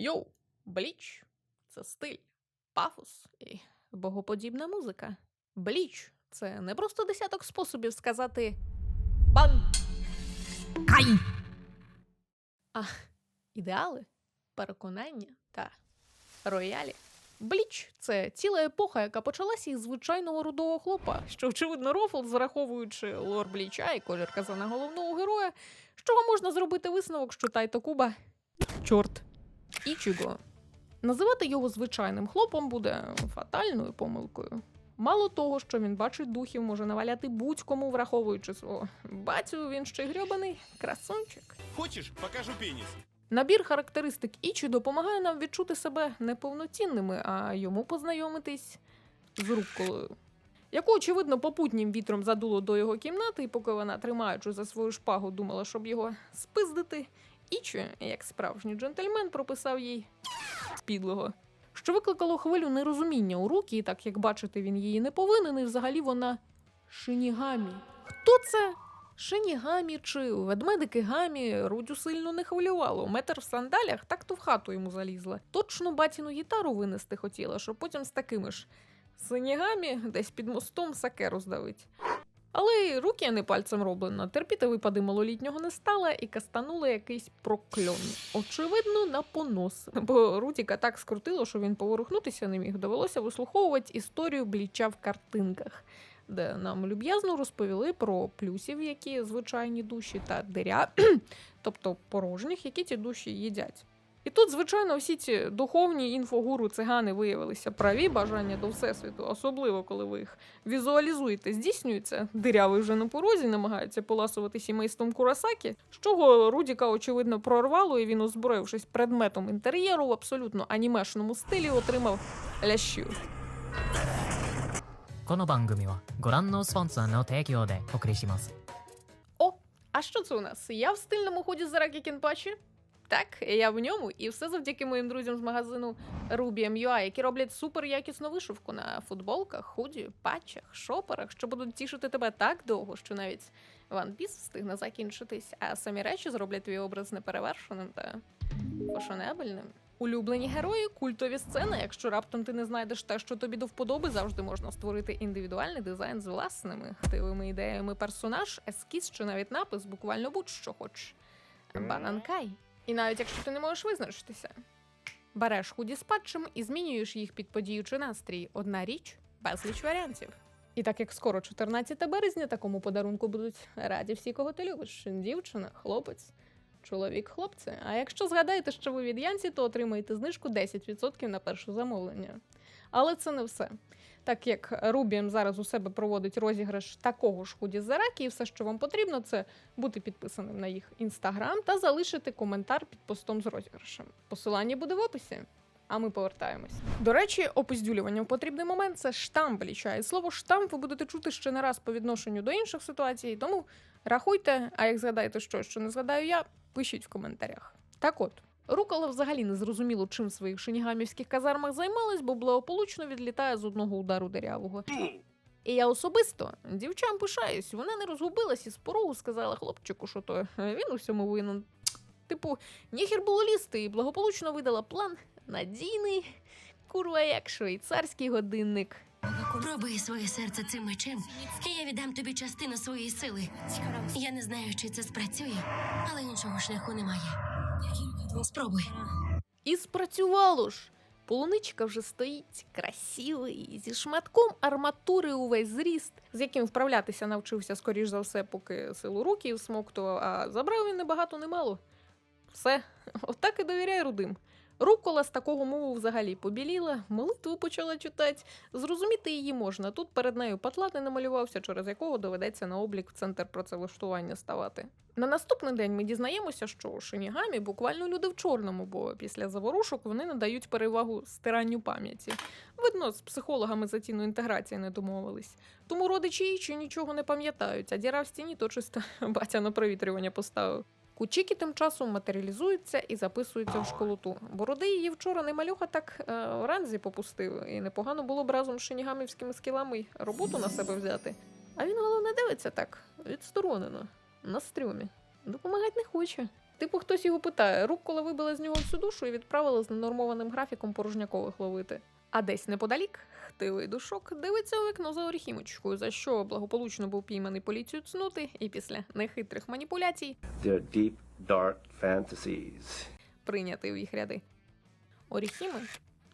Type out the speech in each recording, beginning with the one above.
Йоу, бліч це стиль, пафос і богоподібна музика. Бліч це не просто десяток способів сказати бан. Кай. А ідеали, переконання та роялі. Бліч це ціла епоха, яка почалася із звичайного рудого хлопа, що, очевидно, рофл, зараховуючи лор Бліча і колір казана головного героя, з чого можна зробити висновок, що Тайто Куба чорт Ічіго. Називати його звичайним хлопом буде фатальною помилкою. Мало того, що він бачить духів, може наваляти будь-кому, враховуючи свого батю, він ще й грьобаний красунчик. Хочешь, покажу пенис? Набір характеристик Ічі допомагає нам відчути себе неповноцінними, а йому познайомитись з руколою, яку, очевидно, попутнім вітром задуло до його кімнати, і поки вона, тримаючи за свою шпагу, думала, щоб його спиздити, Ічі, як справжній джентльмен, прописав їй підлого. Що викликало хвилю нерозуміння у руки, і так як бачити, він її не повинен, і взагалі вона шинігамі. Хто це? Шинігамі чи ведмедики гамі Рудю сильно не хвилювало. Метр в сандалях так то в хату йому залізла. Точно батіну гітару винести хотіла, щоб потім з такими ж синігамі десь під мостом саке роздавить. Але руки не пальцем роблено. Терпіти випади малолітнього не стала і кастанула якийсь прокльон. Очевидно, на понос. Бо Рутіка так скрутило, що він поворухнутися не міг. Довелося вислуховувати історію бліча в картинках де нам люб'язно розповіли про плюсів, які звичайні душі, та диря, тобто порожніх, які ті душі їдять. І тут, звичайно, всі ці духовні інфогуру цигани виявилися праві бажання до всесвіту, особливо коли ви їх візуалізуєте, здійснюється. Дирявий вже на порозі намагається поласувати сімейством Курасакі, з чого Рудіка, очевидно, прорвало, і він, озброївшись предметом інтер'єру в абсолютно анімешному стилі, отримав лящів. この番組はご覧のスポンサーの提供でお送りします。 О, а що це у нас? Я в стильному ході Заракі Кінпачі? Так, я в ньому, і все завдяки моїм друзям з магазину Rubium.ua, які роблять супер якісну вишивку на футболках, худі, патчах, шоперах, що будуть тішити тебе так довго, що навіть Piece встигне закінчитись, а самі речі зроблять твій образ неперевершеним та фashionabельним. Улюблені герої, культові сцени. Якщо раптом ти не знайдеш те, що тобі до вподоби, завжди можна створити індивідуальний дизайн з власними хтивими ідеями персонаж, ескіз чи навіть напис, буквально будь-що хочеш. Бананкай. І навіть якщо ти не можеш визначитися, береш худі з патчем і змінюєш їх під подію чи настрій. Одна річ, безліч варіантів. І так як скоро 14 березня, такому подарунку будуть раді всі, кого ти любиш: дівчина, хлопець, чоловік, хлопці. А якщо згадаєте, що ви від Янці, то отримаєте знижку 10% на перше замовлення. Але це не все. Так як Рубієм зараз у себе проводить розіграш такого ж худі Заракі, і все, що вам потрібно, це бути підписаним на їх інстаграм та залишити коментар під постом з розіграшем. Посилання буде в описі. А ми повертаємось. До речі, опиздюлювання в потрібний момент це штамп бліча. І слово штамп ви будете чути ще не раз по відношенню до інших ситуацій, тому рахуйте, а як згадаєте що, що не згадаю я, пишіть в коментарях. Так от. Рукола взагалі не зрозуміло, чим в своїх шинігамівських казармах займалась, бо благополучно відлітає з одного удару дерявого. І я особисто дівчам пишаюсь, вона не розгубилась і з порогу сказала хлопчику, що то він у всьому винен. Типу, ніхер було лізти, і благополучно видала план надійний, курва, як швейцарський годинник. Пробий своє серце цим мечем, і я віддам тобі частину своєї сили. Я не знаю, чи це спрацює, але іншого шляху немає. Спробуй. І спрацювало ж. Полуничка вже стоїть красивий, зі шматком арматури увесь зріст, з яким вправлятися навчився, скоріш за все, поки силу руків смоктував, а забрав він небагато немало. Все, отак і довіряй рудим. Рукола з такого мову взагалі побіліла, молитву почала читати. Зрозуміти її можна. Тут перед нею патлати намалювався, через якого доведеться на облік в центр працевлаштування ставати. На наступний день ми дізнаємося, що Шинігамі буквально люди в чорному, бо після заворушок вони надають перевагу стиранню пам'яті. Видно, з психологами за ціну інтеграції не домовились. Тому родичі Ічі нічого не пам'ятають, а діра в стіні то чисто батя на провітрювання поставив. Кучіки тим часом матеріалізуються і записуються в школоту. Бороди її вчора не малюха так е, ранзі попустив, і непогано було б разом з шинігамівськими скілами роботу на себе взяти. А він головне дивиться так, відсторонено, на стрьомі. Допомагати не хоче. Типу, хтось його питає, рукола вибила з нього всю душу і відправила з ненормованим графіком порожнякових ловити. А десь неподалік хтивий душок дивиться у вікно за оріхімочкою, за що благополучно був пійманий поліцію цнути, і після нехитрих маніпуляцій their deep, dark fantasies. прийнятий в їх ряди. Оріхіми,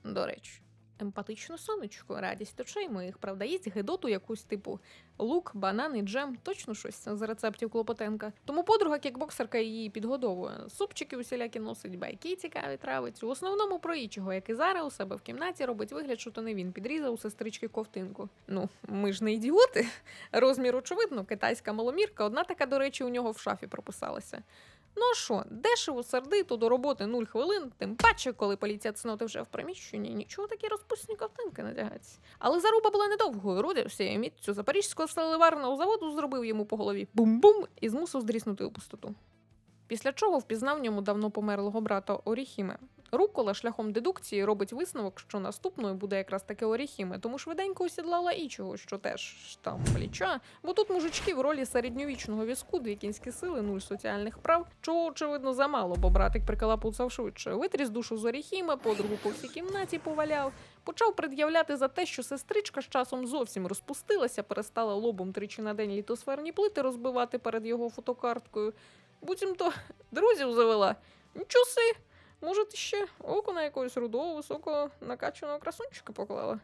до речі, емпатичне сонечко, радість очей моїх, правда, їсть гидоту якусь типу лук, банан і джем, точно щось з рецептів Клопотенка. Тому подруга кікбоксерка її підгодовує. Супчики усілякі носить, байки цікаві травить. У основному про ічого, який зараз у себе в кімнаті робить вигляд, що то не він підрізав у сестрички ковтинку. Ну, ми ж не ідіоти. Розмір, очевидно, китайська маломірка, одна така, до речі, у нього в шафі прописалася. Ну що, дешево, сердито, до роботи нуль хвилин, тим паче, коли поліція цноти вже в приміщенні, нічого такі розпусні ковтинки надягаються. Але заруба була недовгою, Руді всією міттю запорізького сталеварного заводу зробив йому по голові бум-бум і змусив здріснути у пустоту. Після чого впізнав ньому давно померлого брата Оріхіме. Рукола шляхом дедукції робить висновок, що наступною буде якраз таки Оріхіме, тому швиденько осідлала ічого, що теж штам пліча, бо тут мужички в ролі середньовічного візку, дві кінські сили, нуль соціальних прав, чого очевидно замало, бо братик прикалапуцав швидше. Витріс душу з Оріхіме, подругу по всій кімнаті поваляв, почав пред'являти за те, що сестричка з часом зовсім розпустилася, перестала лобом тричі на день літосферні плити розбивати перед його фотокарткою. Буцімто друзів завела. Нічого си, може, ти ще око на якогось рудого, високого накачаного красунчика поклала.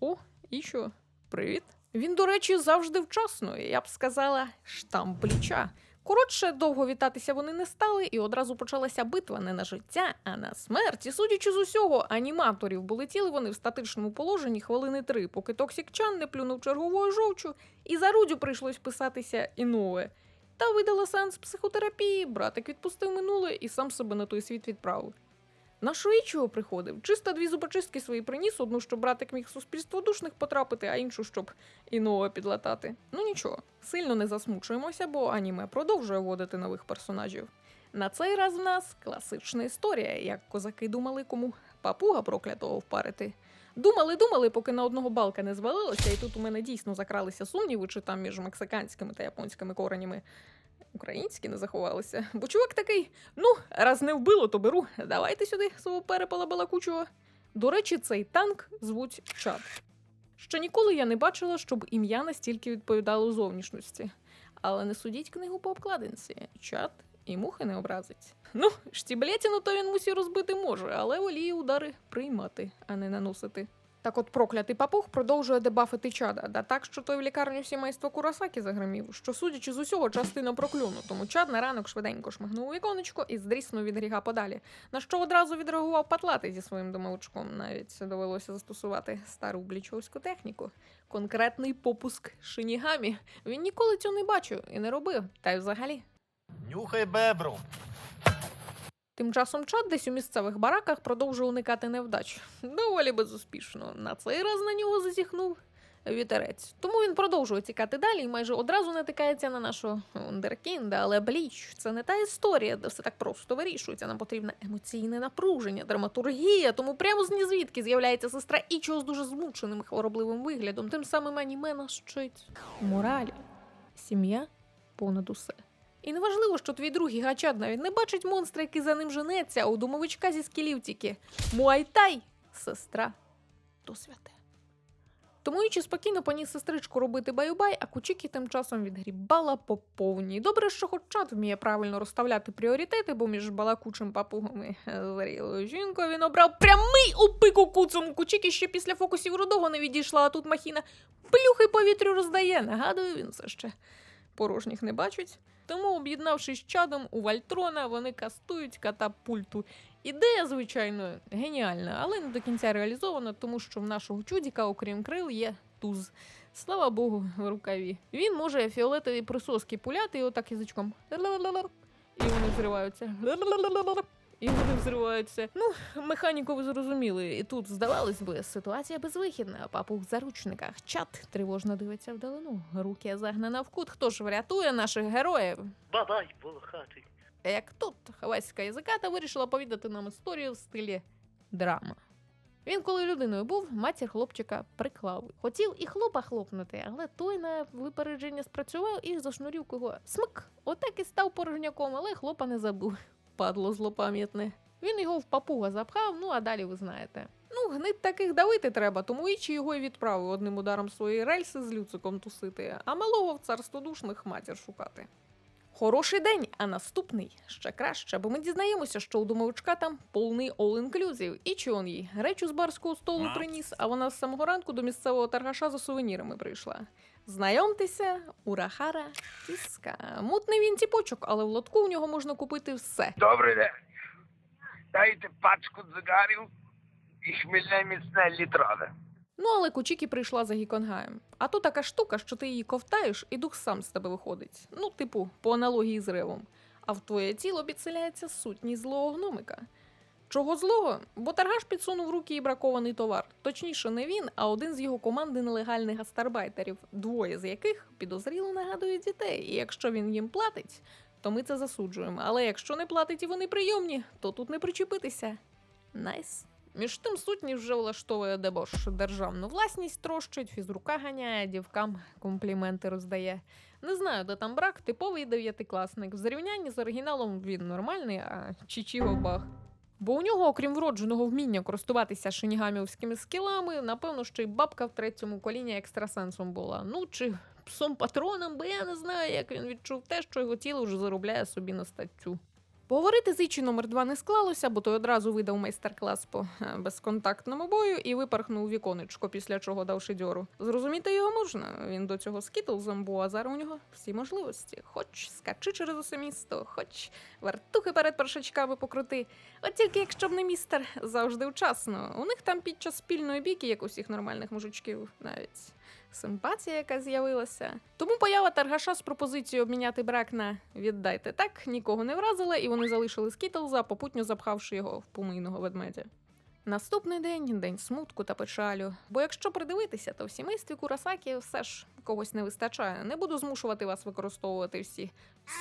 О, і що? Привіт. Він, до речі, завжди вчасно, я б сказала, штам пліча. Коротше, довго вітатися вони не стали, і одразу почалася битва не на життя, а на смерть. І судячи з усього, аніматорів були тіли вони в статичному положенні хвилини три, поки Токсік Чан не плюнув черговою жовчу, і за Рудю прийшлось писатися і нове. Та видала сеанс психотерапії, братик відпустив минуле і сам себе на той світ відправив. На що і чого приходив? Чисто дві зубочистки свої приніс, одну, щоб братик міг в суспільство душних потрапити, а іншу, щоб іного підлатати. Ну нічого, сильно не засмучуємося, бо аніме продовжує вводити нових персонажів. На цей раз в нас класична історія, як козаки думали, кому папуга проклятого впарити. Думали, думали, поки на одного балка не звалилося, і тут у мене дійсно закралися сумніви, чи там між мексиканськими та японськими коренями українські не заховалися. Бо чувак такий: ну, раз не вбило, то беру. Давайте сюди свого перепала балакучого. До речі, цей танк звуть Чад. Ще ніколи я не бачила, щоб ім'я настільки відповідало зовнішності. Але не судіть книгу по обкладинці. Чад і мухи не образить. Ну, штіблетіну то він мусі розбити може, але воліє удари приймати, а не наносити. Так от проклятий папуг продовжує дебафити чада, да так, що той в лікарню сімейства Курасакі загримів, що, судячи з усього, частина проклюну, тому чад на ранок швиденько шмигнув віконечко і здріснув від гріха подалі. На що одразу відреагував патлати зі своїм домовичком. Навіть довелося застосувати стару блічовську техніку. Конкретний попуск шинігамі. Він ніколи цього не бачив і не робив. Та й взагалі. Нюхай бебру. Тим часом чат десь у місцевих бараках продовжує уникати невдач. Доволі безуспішно. На цей раз на нього зазіхнув вітерець. Тому він продовжує тікати далі і майже одразу натикається на нашого Ундеркінда. Але бліч це не та історія, де все так просто вирішується. Нам потрібне емоційне напруження, драматургія. Тому прямо з нізвідки з'являється сестра Ічо з дуже змученим і хворобливим виглядом. Тим самим аніме нас вчить. Моралі. Сім'я понад усе. І неважливо, що твій другий гачат навіть не бачить монстра, який за ним женеться, а у домовичка зі скілів тільки Муайтай, сестра, то святе. Тому Ічі спокійно поніс сестричку робити баю-бай, а Кучікі тим часом відгрібала по повній. Добре, що хоч чат вміє правильно розставляти пріоритети, бо між балакучим папугом і зрілою жінкою він обрав прямий у пику куцому. Кучікі ще після фокусів рудого не відійшла, а тут махіна плюхи повітрю роздає. Нагадую, він все ще порожніх не бачить. Тому, об'єднавшись чадом у Вальтрона, вони кастують катапульту. Ідея, звичайно, геніальна, але не до кінця реалізована, тому що в нашого чудіка, окрім крил, є туз. Слава Богу, в рукаві. Він може фіолетові присоски пуляти і отак язичком. І вони взриваються. І вони взриваються. Ну, механіку ви зрозуміли. І тут, здавалось би, ситуація безвихідна. Папух в заручниках. Чат тривожно дивиться вдалину. Руки загнана в кут. Хто ж врятує наших героїв? Бабай, волохатий. Як тут хавайська язиката вирішила повідати нам історію в стилі драма. Він, коли людиною був, матір хлопчика приклав. Хотів і хлопа хлопнути, але той на випередження спрацював і за шнурівку його смик. Отак і став порожняком, але хлопа не забув. Падло злопам'ятне. Він його в папуга запхав, ну а далі ви знаєте. Ну, гнид таких давити треба, тому Ічі його й відправив одним ударом своєї рельси з люциком тусити, а малого в царство душних матір шукати. Хороший день, а наступний ще краще, бо ми дізнаємося, що у домовичка там повний all-inclusive. І чи он їй речу з барського столу приніс, а вона з самого ранку до місцевого торгаша за сувенірами прийшла. Знайомтеся, Урахара Кіска. Мутний він тіпочок, але в лотку у нього можна купити все. Добрий день. Дайте пачку цигарів і хмільне міцне літрове. Ну, але Кучікі прийшла за Гіконгаєм. А то така штука, що ти її ковтаєш, і дух сам з тебе виходить. Ну, типу, по аналогії з ревом. А в твоє тіло підселяється сутність злого гномика. Чого злого? Бо торгаш підсунув руки і бракований товар. Точніше, не він, а один з його команди нелегальних гастарбайтерів, двоє з яких підозріло нагадують дітей. І якщо він їм платить, то ми це засуджуємо. Але якщо не платить і вони прийомні, то тут не причепитися. Найс. Між тим сутні вже влаштовує дебош. Державну власність трощить, фізрука ганяє, дівкам компліменти роздає. Не знаю, де там брак, типовий дев'ятикласник. В зрівнянні з оригіналом він нормальний, а Чичіго баг. Бо у нього, окрім вродженого вміння користуватися шинігамівськими скілами, напевно, ще й бабка в третьому коліні екстрасенсом була. Ну чи псом патроном, бо я не знаю, як він відчув те, що його тіло вже заробляє собі на статтю. Поговорити з Ічі номер 2 не склалося, бо той одразу видав майстер-клас по е, безконтактному бою і випархнув віконечко, після чого дав шидьору. Зрозуміти його можна. Він до цього скітлзом був, а зараз у нього всі можливості. Хоч скачи через усе місто, хоч вартухи перед першачками покрути. От тільки якщо б не містер, завжди вчасно. У них там під час спільної бійки, як у всіх нормальних мужичків, навіть симпатія, яка з'явилася. Тому поява торгаша з пропозицією обміняти брак на віддайте так нікого не вразила, і вони залишили Скітлза, попутньо запхавши його в помийного ведмедя. Наступний день день смутку та печалю. Бо якщо придивитися, то в сімействі Курасакі все ж когось не вистачає. Не буду змушувати вас використовувати всі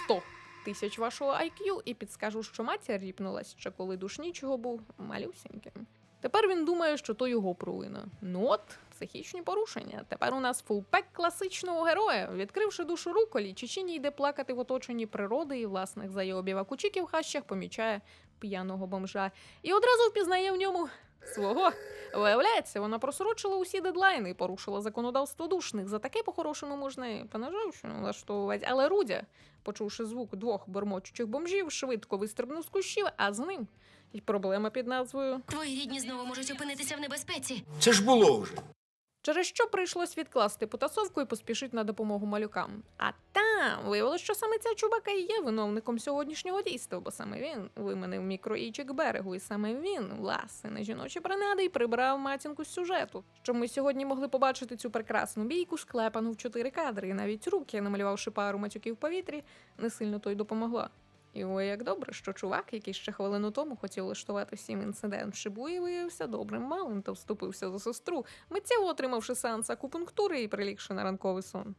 100 тисяч вашого IQ і підскажу, що матір ріпнулась ще коли душнічого був малюсіньким. Тепер він думає, що то його провина. Ну от, психічні порушення. Тепер у нас фулпек класичного героя. Відкривши душу руколі, Чечіні йде плакати в оточенні природи і власних зайобів, а Кучікі в хащах помічає п'яного бомжа і одразу впізнає в ньому свого. Виявляється, вона просрочила усі дедлайни і порушила законодавство душних. За таке по-хорошому можна і понажовщину влаштовувати. Але Рудя, почувши звук двох бормочучих бомжів, швидко вистрибнув з кущів, а з ним і проблема під назвою Твої рідні знову можуть опинитися в небезпеці. Це ж було вже. Через що прийшлось відкласти потасовку і поспішити на допомогу малюкам. А там виявилось, що саме ця чубака і є виновником сьогоднішнього дійства, бо саме він виманив мікроїчик берегу, і саме він, власне, на жіночі принади і прибрав матінку з сюжету. Щоб ми сьогодні могли побачити цю прекрасну бійку, склепану в чотири кадри, і навіть руки, намалювавши пару матюків в повітрі, не сильно той допомогла. І ой, як добре, що чувак, який ще хвилину тому хотів влаштувати всім інцидент в Шибуї, виявився добрим малим та вступився за сестру, миттєво отримавши сеанс акупунктури і прилігши на ранковий сон.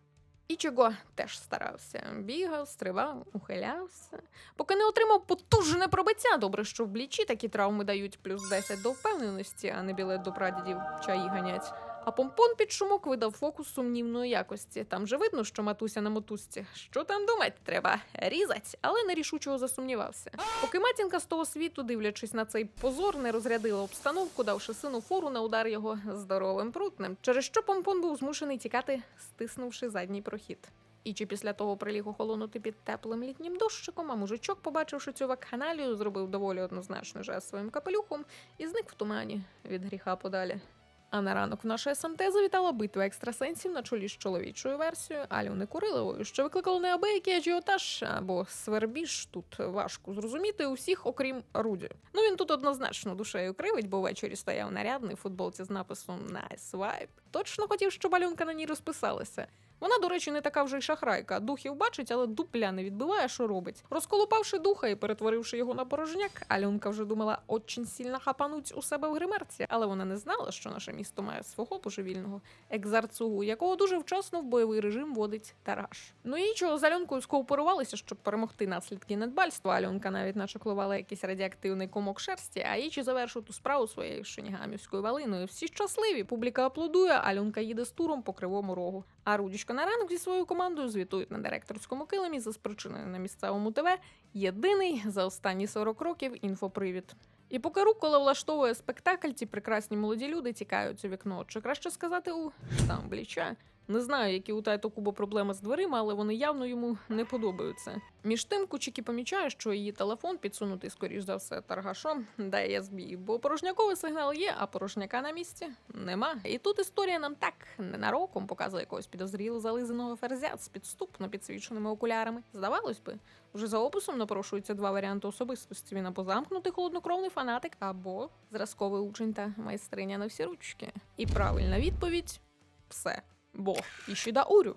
І чого теж старався. Бігав, стрибав, ухилявся. Поки не отримав потужне пробиття. Добре, що в блічі такі травми дають плюс 10 до впевненості, а не білет до прадідів чаї ганять. А помпон під шумок видав фокус сумнівної якості. Там же видно, що матуся на мотузці. Що там думать треба? Різать, але нерішучого засумнівався. Поки матінка з того світу, дивлячись на цей позор, не розрядила обстановку, давши сину фору на удар його здоровим прутнем, через що помпон був змушений тікати, стиснувши задній прохід. І чи після того приліг охолонути під теплим літнім дощиком, а мужичок, побачивши цю вакханалію, зробив доволі однозначний жест своїм капелюхом і зник в тумані від гріха подалі. А на ранок в наше СМТ завітала битва екстрасенсів на чолі з чоловічою версією Альони Куриловою, що викликало неабиякий ажіотаж або свербіж. Тут важко зрозуміти усіх, окрім Руді. Ну він тут однозначно душею кривить, бо ввечері стояв нарядний футболці з написом Nice Vibe. Точно хотів, щоб Альонка на ній розписалася. Вона, до речі, не така вже й шахрайка. Духів бачить, але дупля не відбиває, що робить. Розколупавши духа і перетворивши його на порожняк, Альонка вже думала очень сильно хапануть у себе в гримерці, але вона не знала, що наше місто має свого божевільного екзарцугу, якого дуже вчасно в бойовий режим водить Тараш. Ну і чого з Альонкою скооперувалися, щоб перемогти наслідки недбальства. Альонка навіть начеклувала якийсь радіоактивний комок шерсті, а Ічі завершив ту справу своєю шинігамівською валиною. Всі щасливі, публіка аплодує, Альонка їде з туром по кривому рогу. А Рудічка Сорочка на ранок зі своєю командою звітують на директорському килимі за спричинений на місцевому ТВ єдиний за останні 40 років інфопривід. І поки Рукола влаштовує спектакль, ці прекрасні молоді люди тікають у вікно. Чи краще сказати у штам Бліча. Не знаю, які у Тайто Кубо проблеми з дверима, але вони явно йому не подобаються. Між тим, Кучікі помічає, що її телефон підсунутий, скоріш за все, таргашом дає збій, бо порожняковий сигнал є, а порожняка на місці нема. І тут історія нам так ненароком показує якогось підозріло зализаного ферзя з підступно підсвіченими окулярами. Здавалось би, вже за описом напрошуються два варіанти особистості: він або замкнутий холоднокровний фанатик, або зразковий учень та майстриня на всі ручки. І правильна відповідь все. Бо Ішіда Урю.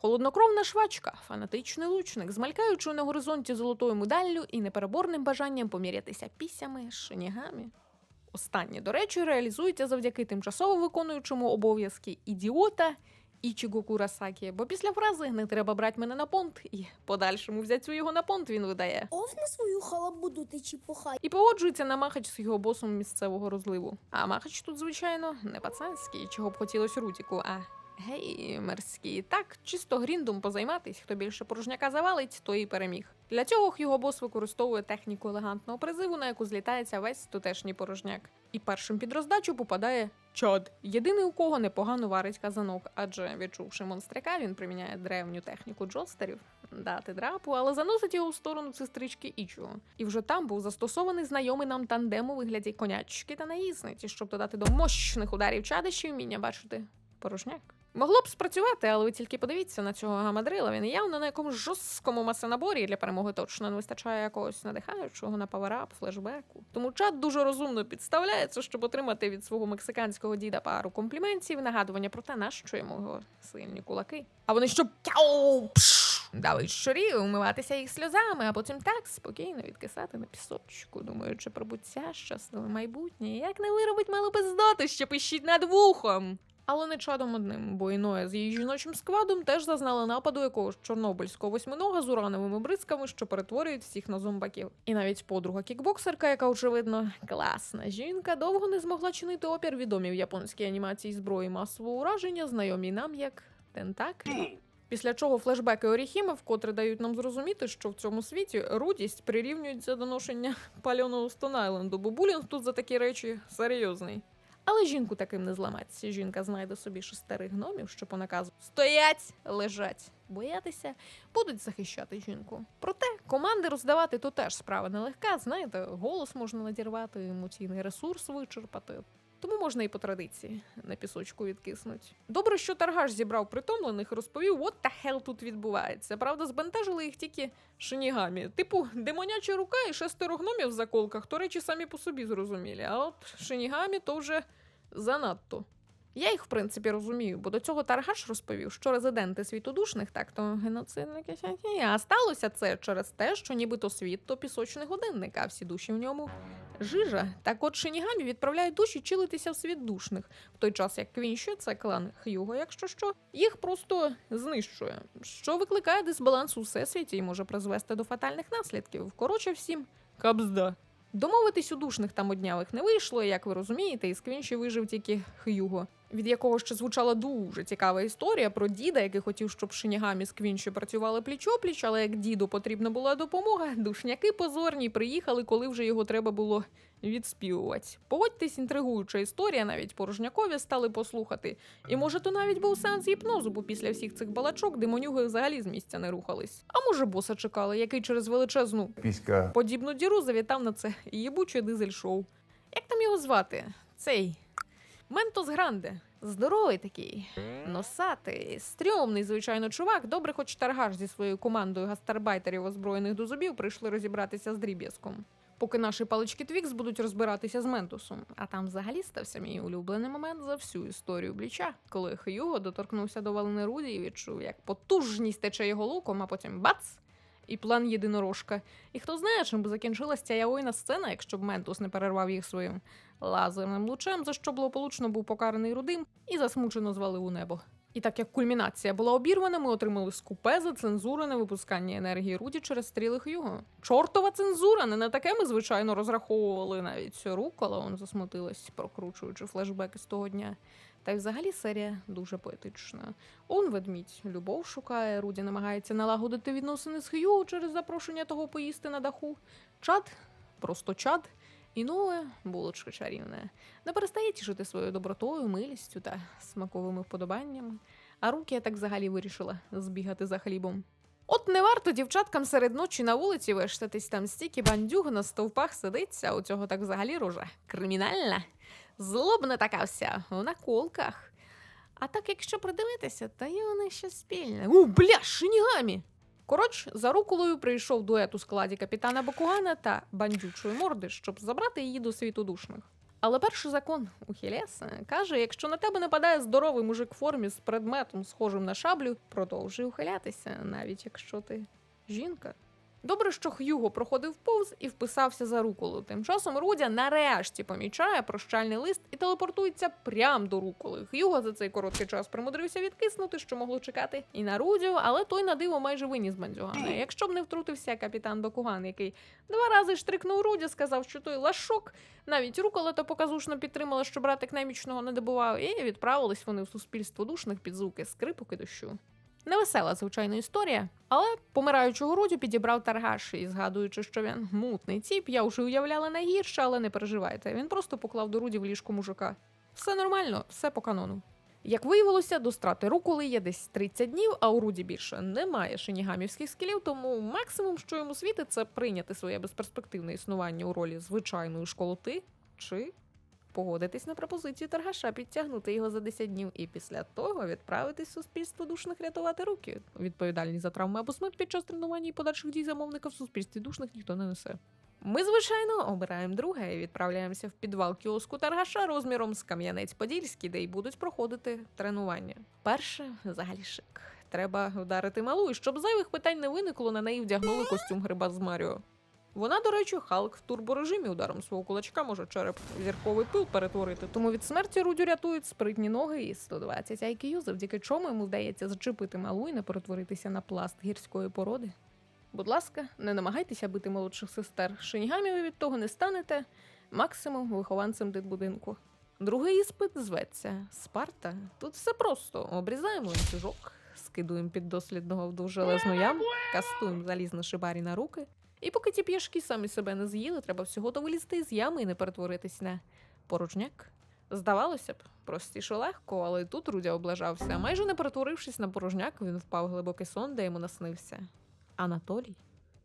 Холоднокровна швачка, фанатичний лучник, з малькаючою на горизонті золотою медаллю і непереборним бажанням помірятися пісями, шинігами. Останнє, до речі, реалізується завдяки тимчасово виконуючому обов'язки ідіота Ічіго Курасакі, бо після фрази не треба брати мене на понт, і подальшому взяттю його на понт він видає. Овни свою халабуду ти чіпухай. І погоджується на махач з його босом місцевого розливу. А махач тут, звичайно, не пацанський, чого б хотілося Рутіку, а геймерський. Так, чисто гріндом позайматись, хто більше порожняка завалить, той і переміг. Для цього його бос використовує техніку елегантного призиву, на яку злітається весь тутешній порожняк. І першим під роздачу попадає Чад, єдиний у кого непогано варить казанок, адже відчувши монстряка, він приміняє древню техніку джостерів дати драпу, але заносить його в сторону сестрички Ічого. І вже там був застосований знайомий нам тандем у вигляді конячки та наїзниці, щоб додати до мощних ударів чадищі вміння бачити порожняк. Могло б спрацювати, але ви тільки подивіться на цього гамадрила. Він явно на якомусь жорсткому масонаборі для перемоги точно не вистачає якогось надихаючого на паверап, флешбеку. Тому чат дуже розумно підставляється, щоб отримати від свого мексиканського діда пару компліментів, нагадування про те, нащо йому його сильні кулаки. А вони щоб дали щурі, умиватися їх сльозами, а потім так спокійно відкисати на пісочку, думаючи про буття щасливе майбутнє. Як не виробить малу бездоти, що пищить над вухом. Але не чадом одним, бо Іноя з її жіночим складом теж зазнала нападу якогось чорнобильського восьминога з урановими бризками, що перетворюють всіх на зомбаків. І навіть подруга кікбоксерка, яка очевидно класна жінка, довго не змогла чинити опір відомій в японській анімації зброї масового ураження, знайомі нам як тентаклі. Після чого флешбеки Оріхіма вкотре дають нам зрозуміти, що в цьому світі рудість прирівнюється до ношення пальоного Стонайленду, бо булінг тут за такі речі серйозний. Але жінку таким не зламатися. Жінка знайде собі шестерих гномів, що по наказу стоять, лежать, боятися, будуть захищати жінку. Проте команди роздавати то теж справа нелегка. Знаєте, голос можна надірвати, емоційний ресурс вичерпати. Тому можна і по традиції на пісочку відкиснуть. Добре, що Таргаш зібрав притомлених і розповів, what the hell тут відбувається. Правда, збентежили їх тільки шинігамі. Типу, демоняча рука і шестеро гномів в заколках, то речі самі по собі зрозумілі. А от шинігамі то вже занадто. Я їх, в принципі, розумію, бо до цього Таргаш розповів, що резиденти світодушних так то геноцидники, а сталося це через те, що нібито світ то пісочний годинник, а всі душі в ньому жижа. Так от Шинігамі відправляють душі чилитися в світ душних, в той час як Квінші, це клан Х'юго, якщо що, їх просто знищує, що викликає дисбаланс у всесвіті і може призвести до фатальних наслідків. Коротше, всім кабзда. Домовитись у душних там однявих не вийшло, як ви розумієте, із Квінші вижив тільки Х'юго, від якого ще звучала дуже цікава історія про діда, який хотів, щоб Шинігамі з Квінші працювали пліч-опліч, але як діду потрібна була допомога, душняки позорні приїхали, коли вже його треба було відспівувати. Погодьтесь, інтригуюча історія, навіть порожнякові стали послухати. І може, то навіть був сеанс гіпнозу, бо після всіх цих балачок демонюги взагалі з місця не рухались. А може, боса чекали, який через величезну Піська. подібну діру завітав на це їбуче дизель-шоу. Як там його звати? Цей Ментос Гранде. Здоровий такий, носатий, стрьомний, звичайно, чувак. Добре, хоч таргаш зі своєю командою гастарбайтерів, озброєних до зубів, прийшли розібратися з дріб'язком. Поки наші палички Твікс будуть розбиратися з Ментосом. А там взагалі стався мій улюблений момент за всю історію бліча, коли Хьюго доторкнувся до Валени Руді і відчув, як потужність тече його луком, а потім бац! І план єдинорожка. І хто знає, чим би закінчилась ця яойна сцена, якщо б Ментус не перервав їх своїм лазерним лучем, за що благополучно був покараний рудим і засмучено звалив у небо. І так як кульмінація була обірвана, ми отримали скупе за цензурене випускання енергії Руді через стріли Х'юго. Чортова цензура! Не на таке ми, звичайно, розраховували навіть рукола, он засмутилась, прокручуючи флешбеки з того дня. Та й взагалі серія дуже поетична. Он ведмідь любов шукає, Руді намагається налагодити відносини з Х'юго через запрошення того поїсти на даху. Чад, просто чад. І нове булочка чарівне не перестає тішити своєю добротою, милістю та смаковими вподобаннями. А руки я так взагалі вирішила збігати за хлібом. От не варто дівчаткам серед ночі на вулиці вештатись там стільки бандюг на стовпах сидиться, у цього так взагалі рожа кримінальна, злобна така вся, в наколках. А так, якщо придивитися, то є вони ще спільне. У, бля, шинігамі! Коротше, за руколою прийшов дует у складі капітана Бакугана та бандючої морди, щоб забрати її до світу душних. Але перший закон у Хілеса каже: якщо на тебе нападає здоровий мужик в формі з предметом, схожим на шаблю, продовжуй ухилятися, навіть якщо ти жінка. Добре, що Х'юго проходив повз і вписався за руколу. Тим часом Рудя нарешті помічає прощальний лист і телепортується прямо до руколи. Х'юго за цей короткий час примудрився відкиснути, що могло чекати і на Рудю, але той на диво майже виніс бандюгана. Якщо б не втрутився капітан Бакуган, який два рази штрикнув Рудя, сказав, що той лашок, навіть рукола то показушно підтримала, що братик немічного не добував, і відправились вони в суспільство душних під звуки скрипок і дощу. Невесела, звичайно, історія, але помираючого Рудю підібрав таргаш і згадуючи, що він мутний тіп, я вже уявляла найгірше, але не переживайте. Він просто поклав до Руді в ліжко мужика. Все нормально, все по канону. Як виявилося, до страти руколи є десь 30 днів, а у Руді більше немає шинігамівських скілів, тому максимум, що йому світить, це прийняти своє безперспективне існування у ролі звичайної школоти чи погодитись на пропозицію торгаша підтягнути його за 10 днів і після того відправитись суспільство душних рятувати руки. Відповідальність за травми або смерть під час тренування і подальших дій замовника в суспільстві душних ніхто не несе. Ми, звичайно, обираємо друге і відправляємося в підвал кіоску торгаша розміром з Кам'янець-Подільський, де й будуть проходити тренування. Перше взагалі шик. Треба вдарити малу, і щоб зайвих питань не виникло, на неї вдягнули костюм гриба з Маріо. Вона, до речі, Халк в турборежимі ударом свого кулачка може череп зірковий пил перетворити. Тому від смерті Рудю рятують спритні ноги і 120 IQ, завдяки чому йому вдається зачепити малу і не перетворитися на пласт гірської породи. Будь ласка, не намагайтеся бити молодших сестер. Шинігамі ви від того не станете, максимум вихованцем дитбудинку. Другий іспит зветься Спарта. Тут все просто: обрізаємо ланцюжок, скидуємо під дослідного в довжелезну яму, кастуємо залізно шибарі на руки. І поки ті п'яшки самі себе не з'їли, треба всього то вилізти з ями і не перетворитись на порожняк. Здавалося б, простіше легко, але тут Рудя облажався. Майже не перетворившись на порожняк, він впав в глибокий сон, де йому наснився. Анатолій.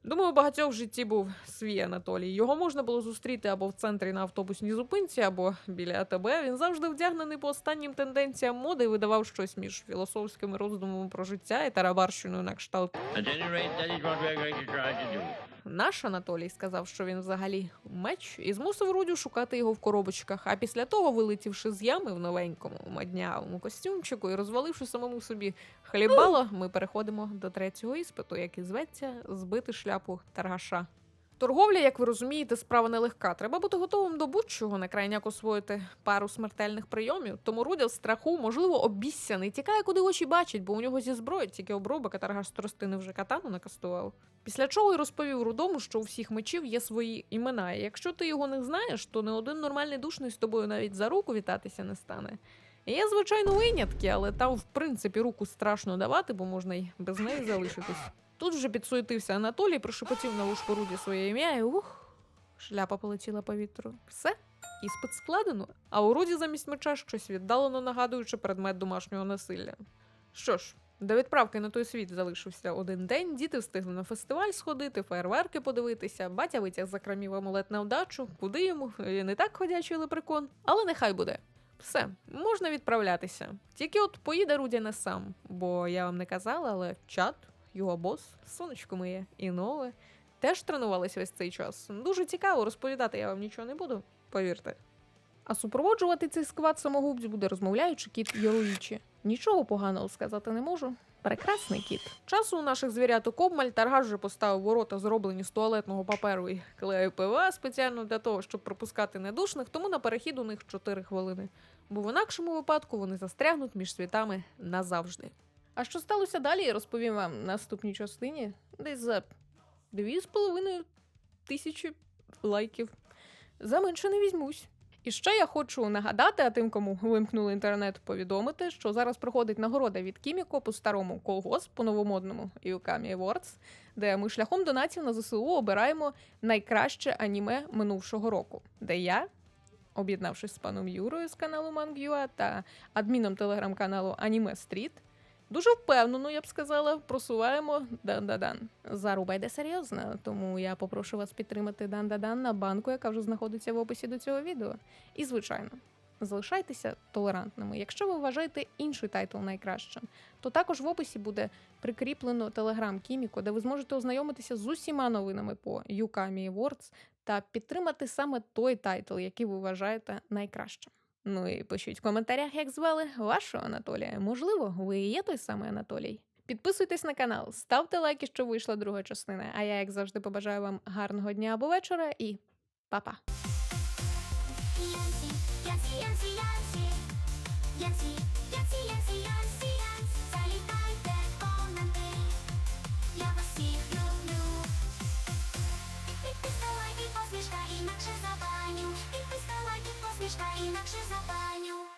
Думаю, багатьох в житті був свій Анатолій. Його можна було зустріти або в центрі на автобусній зупинці, або біля АТБ. Він завжди вдягнений по останнім тенденціям моди і видавав щось між філософськими роздумами про життя і тарабарщиною на кшталт Наш Анатолій сказав, що він взагалі меч, і змусив Рудю шукати його в коробочках. А після того, вилетівши з ями в новенькому маднявому костюмчику і розваливши самому собі хлібало, ми переходимо до третього іспиту, який зветься збити шляпу таргаша. Торговля, як ви розумієте, справа нелегка. Треба бути готовим до будь-чого на крайняк освоїти пару смертельних прийомів. Тому Рудя в страху, можливо, обіссяний, тікає, куди очі бачать, бо у нього зі зброї тільки обробок, а таргаш тростини вже катану накастував. Після чого й розповів рудому, що у всіх мечів є свої імена. І якщо ти його не знаєш, то не один нормальний душний з тобою навіть за руку вітатися не стане. Є, звичайно, винятки, але там, в принципі, руку страшно давати, бо можна й без неї залишитись. Тут вже підсуетився Анатолій, прошепотів на вушку Руді своє ім'я і ух, шляпа полетіла по вітру. Все, іспит складено, а у Руді замість меча щось віддалено нагадуючи предмет домашнього насилля. Що ж, до відправки на той світ залишився один день, діти встигли на фестиваль сходити, фейерверки подивитися, батя витяг за крамів амулет на вдачу, куди йому, не так ходячий лепрекон, але нехай буде. Все, можна відправлятися. Тільки от поїде Рудя не сам, бо я вам не казала, але чат, його бос, сонечко моє і нове, теж тренувались весь цей час. Дуже цікаво розповідати я вам нічого не буду, повірте. А супроводжувати цей сквад самогубців буде розмовляючи кіт Йоруїчі. Нічого поганого сказати не можу. Прекрасний кіт. Часу у наших звіряток обмаль Таргаш вже поставив ворота, зроблені з туалетного паперу і клею ПВА спеціально для того, щоб пропускати недушних, тому на перехід у них 4 хвилини. Бо в інакшому випадку вони застрягнуть між світами назавжди. А що сталося далі, розповім вам в наступній частині. Десь за дві з половиною тисячі лайків. За менше не візьмусь. І ще я хочу нагадати, а тим, кому вимкнули інтернет, повідомити, що зараз проходить нагорода від Кіміко по старому колгосп, по новомодному Юкамі Awards, де ми шляхом донатів на ЗСУ обираємо найкраще аніме минувшого року, де я, об'єднавшись з паном Юрою з каналу Mangua та адміном телеграм-каналу Аніме Стріт, дуже впевнено, я б сказала, просуваємо дан-дадан. Заруба йде серйозно, тому я попрошу вас підтримати дан-дадан на банку, яка вже знаходиться в описі до цього відео. І, звичайно, залишайтеся толерантними. Якщо ви вважаєте інший тайтл найкращим, то також в описі буде прикріплено телеграм Кіміко, де ви зможете ознайомитися з усіма новинами по Юкамі Awards та підтримати саме той тайтл, який ви вважаєте найкращим. Ну і пишіть в коментарях, як звали вашого Анатолія. Можливо, ви є той самий Анатолій. Підписуйтесь на канал, ставте лайки, що вийшла друга частина. А я, як завжди, побажаю вам гарного дня або вечора і па-па! Yancy, Yancy, Yancy, Yancy, Yancy, Yancy, Yancy, Yancy. смішна, інакше запаню.